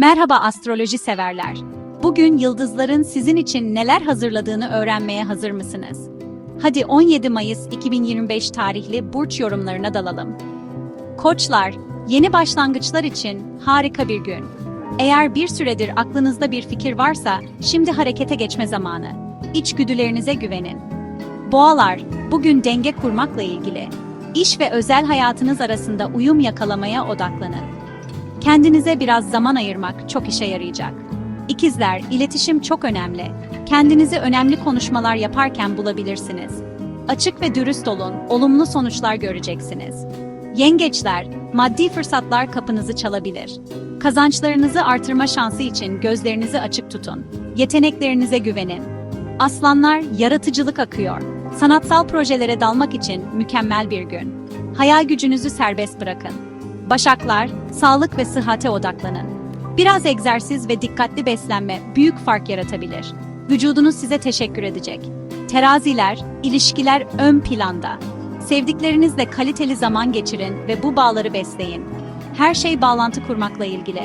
Merhaba astroloji severler. Bugün yıldızların sizin için neler hazırladığını öğrenmeye hazır mısınız? Hadi 17 Mayıs 2025 tarihli burç yorumlarına dalalım. Koçlar, yeni başlangıçlar için harika bir gün. Eğer bir süredir aklınızda bir fikir varsa, şimdi harekete geçme zamanı. İçgüdülerinize güvenin. Boğalar, bugün denge kurmakla ilgili. İş ve özel hayatınız arasında uyum yakalamaya odaklanın. Kendinize biraz zaman ayırmak çok işe yarayacak. İkizler, iletişim çok önemli. Kendinizi önemli konuşmalar yaparken bulabilirsiniz. Açık ve dürüst olun, olumlu sonuçlar göreceksiniz. Yengeçler, maddi fırsatlar kapınızı çalabilir. Kazançlarınızı artırma şansı için gözlerinizi açık tutun. Yeteneklerinize güvenin. Aslanlar, yaratıcılık akıyor. Sanatsal projelere dalmak için mükemmel bir gün. Hayal gücünüzü serbest bırakın. Başaklar, sağlık ve sıhhate odaklanın. Biraz egzersiz ve dikkatli beslenme büyük fark yaratabilir. Vücudunuz size teşekkür edecek. Teraziler, ilişkiler ön planda. Sevdiklerinizle kaliteli zaman geçirin ve bu bağları besleyin. Her şey bağlantı kurmakla ilgili.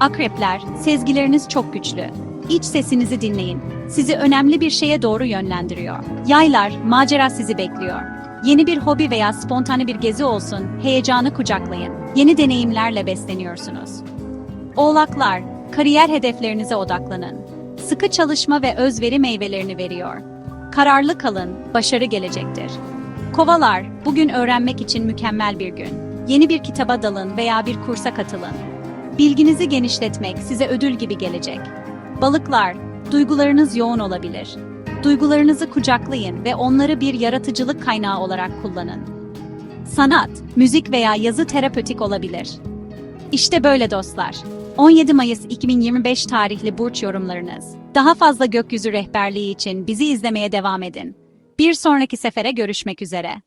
Akrepler, sezgileriniz çok güçlü. İç sesinizi dinleyin. Sizi önemli bir şeye doğru yönlendiriyor. Yaylar, macera sizi bekliyor. Yeni bir hobi veya spontane bir gezi olsun, heyecanı kucaklayın. Yeni deneyimlerle besleniyorsunuz. Oğlaklar, kariyer hedeflerinize odaklanın. Sıkı çalışma ve özveri meyvelerini veriyor. Kararlı kalın, başarı gelecektir. Kovalar, bugün öğrenmek için mükemmel bir gün. Yeni bir kitaba dalın veya bir kursa katılın. Bilginizi genişletmek size ödül gibi gelecek. Balıklar, duygularınız yoğun olabilir. Duygularınızı kucaklayın ve onları bir yaratıcılık kaynağı olarak kullanın. Sanat, müzik veya yazı terapötik olabilir. İşte böyle dostlar. 17 Mayıs 2025 tarihli burç yorumlarınız. Daha fazla gökyüzü rehberliği için bizi izlemeye devam edin. Bir sonraki sefere görüşmek üzere.